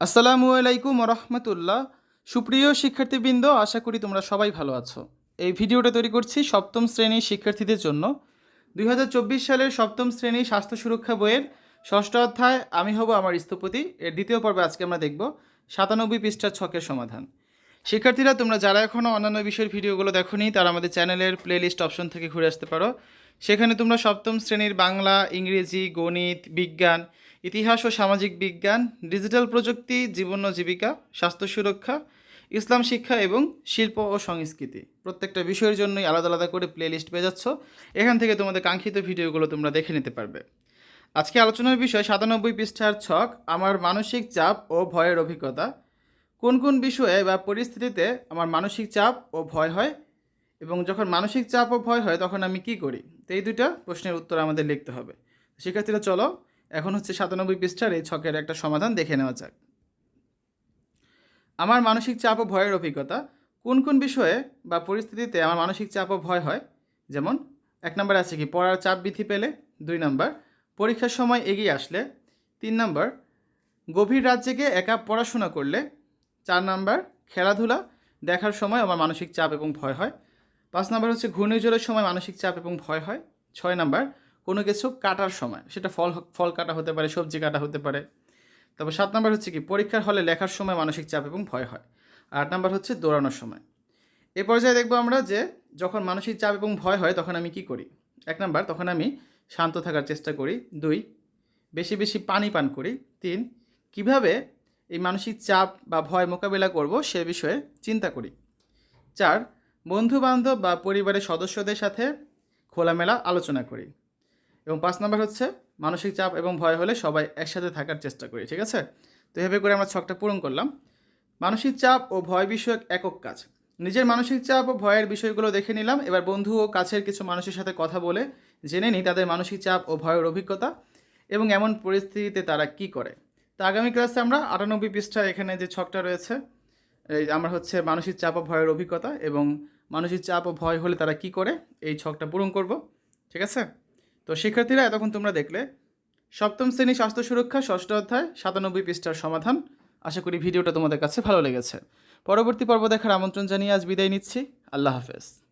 আসসালামু আলাইকুম রহমতুল্লাহ সুপ্রিয় শিক্ষার্থীবৃন্দ, আশা করি তোমরা সবাই ভালো আছো। এই ভিডিওটা তৈরি করছি সপ্তম শ্রেণির শিক্ষার্থীদের জন্য। দুই হাজার চব্বিশ সালের সপ্তম শ্রেণি স্বাস্থ্য সুরক্ষা বইয়ের ষষ্ঠ অধ্যায় আমি হব আমার স্থপতি। এর দ্বিতীয় পর্বে আজকে আমরা দেখব সাতানব্বই পৃষ্ঠার ছকের সমাধান। শিক্ষার্থীরা, তোমরা যারা এখনও অন্যান্য বিষয়ের ভিডিওগুলো দেখোনি, তারা আমাদের চ্যানেলের প্লেলিস্ট অপশন থেকে ঘুরে আসতে পারো। সেখানে তোমরা সপ্তম শ্রেণির বাংলা, ইংরেজি, গণিত, বিজ্ঞান, ইতিহাস ও সামাজিক বিজ্ঞান, ডিজিটাল প্রযুক্তি, জীবন ও জীবিকা, স্বাস্থ্য সুরক্ষা, ইসলাম শিক্ষা এবং শিল্প ও সংস্কৃতি। প্রত্যেকটা বিষয়ের জন্যই আলাদা আলাদা করে প্লেলিস্ট পেয়ে যাচ্ছ। এখান থেকে তোমাদের কাঙ্ক্ষিত ভিডিওগুলো তোমরা দেখে নিতে পারবে। আজকে আলোচনার বিষয় সাতানব্বই পৃষ্ঠার ছক, আমার মানসিক চাপ ও ভয়ের অভিজ্ঞতা। কোন কোন বিষয়ে বা পরিস্থিতিতে আমার মানসিক চাপ ও ভয় হয় এবং যখন মানসিক চাপ ও ভয় হয়, তখন আমি কি করি? তো এই দুইটা প্রশ্নের উত্তর আমাদের লিখতে হবে। শিক্ষার্থীরা, চলো, এখন হচ্ছে সাতানব্বই পৃষ্ঠার এই ছকের একটা সমাধান দেখে নেওয়া যাক। আমার মানসিক চাপ ও ভয়ের অভিজ্ঞতা। কোন কোন বিষয়ে বা পরিস্থিতিতে আমার মানসিক চাপ ও ভয় হয়? যেমন, এক নম্বর আছে কি, পড়ার চাপ বৃদ্ধি পেলে। দুই নম্বর, পরীক্ষার সময় এগিয়ে আসলে। তিন নম্বর, গভীর রাত জেগে একা পড়াশোনা করলে। চার নম্বর, খেলাধুলা, দেখার সময় আমার মানসিক চাপ এবং ভয় হয়। পাঁচ নাম্বার হচ্ছে ঘূর্ণিঝড়ের সময় মানসিক চাপ এবং ভয় হয়। ছয় নাম্বার, কোনো কিছু কাটার সময়, সেটা ফল ফল কাটা হতে পারে, সবজি কাটা হতে পারে। তারপর সাত নাম্বার হচ্ছে কি, পরীক্ষার হলে লেখার সময় মানসিক চাপ এবং ভয় হয়। আট নাম্বার হচ্ছে দৌড়ানোর সময়। এ পর্যায়ে দেখব আমরা যে, যখন মানসিক চাপ এবং ভয় হয়, তখন আমি কি করি? এক নাম্বার, তখন আমি শান্ত থাকার চেষ্টা করি। দুই, বেশি বেশি পানি পান করি। তিন, কীভাবে এই মানসিক চাপ বা ভয় মোকাবিলা করব সে বিষয়ে চিন্তা করি। চার বন্ধু বান্ধব বা পরিবারের সদস্যদের সাথে খোলামেলা আলোচনা করি। এবং পাঁচ নম্বর হচ্ছে মানসিক চাপ এবং ভয় হলে সবাই একসাথে থাকার চেষ্টা করি, ঠিক আছে? তো এভাবে করে আমরা ছকটা পূরণ করলাম। মানসিক চাপ ও ভয় বিষয়ক একক কাজ। নিজের মানসিক চাপ ও ভয়ের বিষয়গুলো দেখে নিলাম। এবার বন্ধু ও কাছের কিছু মানুষের সাথে কথা বলে জেনে নিই তাদের মানসিক চাপ ও ভয়ের অভিজ্ঞতা এবং এমন পরিস্থিতিতে তারা কি করে। তো আগামী ক্লাসে আমরা আটানব্বই পৃষ্ঠা এখানে যে ছকটা রয়েছে, এই আমরা হচ্ছে মানসিক চাপ ও ভয়ের অভিজ্ঞতা এবং মানসিক চাপ ও ভয় হলে তারা কি করে? এই ছকটা পূরণ করব, ঠিক আছে? তো শিক্ষার্থীরা, এতক্ষণ তোমরা দেখলে। সপ্তম শ্রেণি স্বাস্থ্য সুরক্ষা, ষষ্ঠ অধ্যায়, সাতানব্বই পৃষ্ঠার সমাধান। আশা করি ভিডিওটা তোমাদের কাছে ভালো লেগেছে। পরবর্তী পর্ব দেখার আমন্ত্রণ জানিয়ে আজ বিদায় নিচ্ছি। আল্লাহ হাফেজ।